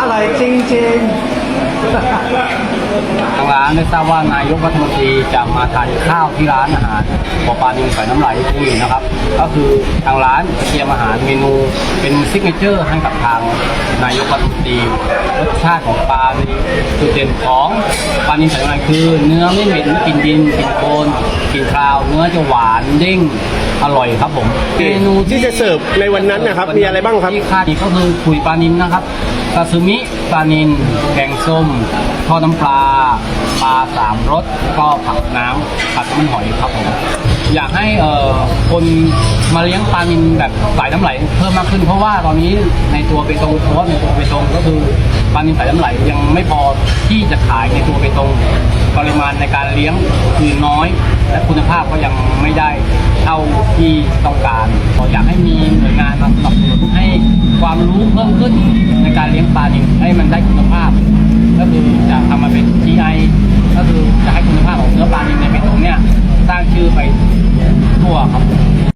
อร่อยจริงทางร้านได้ทราบว่านายกรัฐมนตรีจะมาทานข้าวที่ร้านอาหารปอปลาดินใส่น้ำไหลคุยนะครับ ก็คือทางร้านเตรียมอาหารเมนูเป็นซิกเนเจอร์ให้กับทางนายกรัฐมนตรีรสชาติของปลามีจุดเด่นของปลาดินใส่น้ำไหลคือ เนื้อไม่เหม็นไม่กลินดินกลินโคลนกลินคาวเนื้อจะหวานเด้งอร่อยครับผมเมนูที่จะเสิร์ฟในวันนั้นนะครับมีอะไรบ้างครับที่คาดีก็คือคุยปลานินนะครับ ซาซึมิปลานินแกงส้มทอดน้ำปลา ปลาสามรสก็ผักน้ำผัดน้ำหอยครับผมอยากให้เอ่อคนมาเลี้ยงปลานินแบบสายน้ำไหลเพิ่มมากขึ้น เพราะว่าตอนนี้ในตัวเบตงเพราะว่าในตัวเบตงก็คือปลานินสายน้ำไหลยังไม่พอที่จะขายในตัวเบตงปริมาณในการเลี้ยงคือน้อย และคุณภาพก็ยังไม่ได้เท่าที่ต้องการขออยากให้มีหน่วยงานมาสนับสนุนให้ความรู้เพิ่มขึ้นี้ยงปลาจริงให้มันได้คุณภาพ ก็คือจะทำมาเป็น GI ก็คือจะให้คุณภาพของเนื้อปลาจริงในเมนูเนี้ยสร้างชื่อไปทั่วครับ